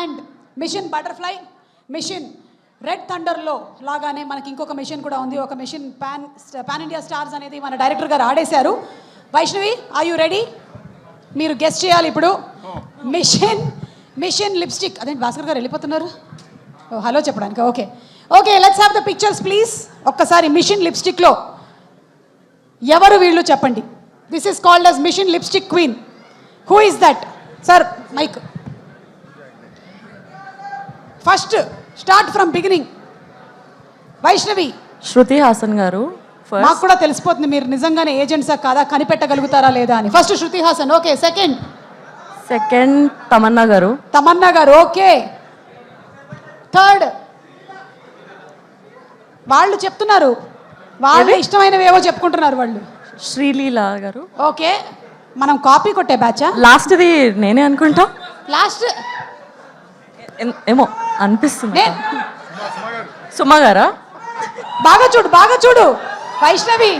And mission butterfly mission red థండర్లో లాగానే మనకి ఇంకొక మిషన్ కూడా ఉంది. ఒక mission pan pan India stars అనేది మన డైరెక్టర్ గారు ఆడేశారు. వైష్ణవి ఆర్ యూ రెడీ మీరు గెస్ట్ చేయాలి ఇప్పుడు. Mission mission lipstick. అదే భాస్కర్ గారు వెళ్ళిపోతున్నారు? ఓ, హలో చెప్పడానికి. Okay okay let's have the pictures please ఒక్కసారి మిషన్ లిప్స్టిక్లో ఎవరు వీళ్ళు చెప్పండి. This is called us mission lipstick queen. Who is that sir mic first start from beginning. Vaishnavi Shruti Haasan గారు మాకు కూడా తెలిసిపోతుంది మీరు నిజంగానే ఏజెంట్సా కాదా కనిపెట్టగలుగుతారా లేదా అని. First Shruti Haasan okay second second Tamannaah గారు. తమన్నా గారు ఓకే థర్డ్ వాళ్ళు చెప్తున్నారు. వాళ్ళు ఇష్టమైనవి ఏవో చెప్పుకుంటున్నారు వాళ్ళు. శ్రీలీల గారు. ఓకే మనం కాపీ కొట్టే బ్యాచా లాస్ట్ది నేనే అనుకుంటా. లాస్ట్ ఏమో అనిపిస్తుంది. సుమ గారా? బాగా చూడు బాగా చూడు. వైష్ణవి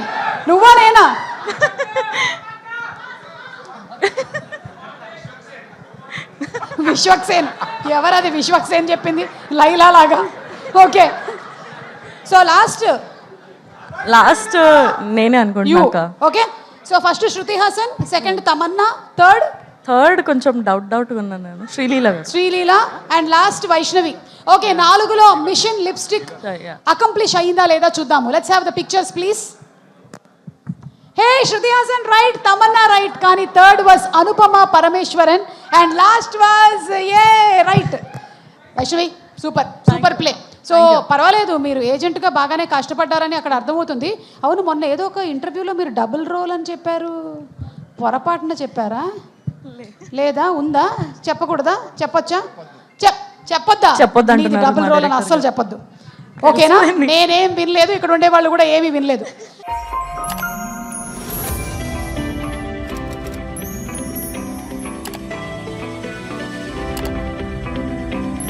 నువ్వా నేనా? విశ్వక్సేన్. ఎవరది విశ్వక్సేన్ చెప్పింది? లైలా లాగా. ఓకే. So last. లాస్ట్ నేనే you. అనుకుంటున్నాక okay. So first Shruti Haasan second Tamannaah third third కొంచెం డౌట్ డౌట్ ఉన్నాను నేను. శ్రీలీల గారు. Sreeleela and last Vaishnavi. Okay నాలుగులో మిషన్ లిప్స్టిక్. అకంప్లిష్ అయిందా లేదా చూద్దాము. Let's have the pictures please hey Shruti Haasan right Tamannaah right కానీ third was Anupama Parameswaran and last was a right. Vaishnavi super super play so పర్వాలేదు మీరు ఏజెంట్గా బాగానే కష్టపడ్డారని అక్కడ అర్థమవుతుంది. అవును మొన్న ఏదో ఒక ఇంటర్వ్యూలో మీరు డబుల్ రోల్ అని చెప్పారు. పొరపాటున చెప్పారా? లేదా ఉందా? చెప్పకూడదా? చెప్పొచ్చా? చెప్ చెప్పొద్దా? చెప్పొద్దు డబుల్ రోల్ అని అస్సలు చెప్పొద్దు. ఓకేనా? నేనేం వినలేదు ఇక్కడ ఉండే వాళ్ళు కూడా ఏమీ వినలేదు.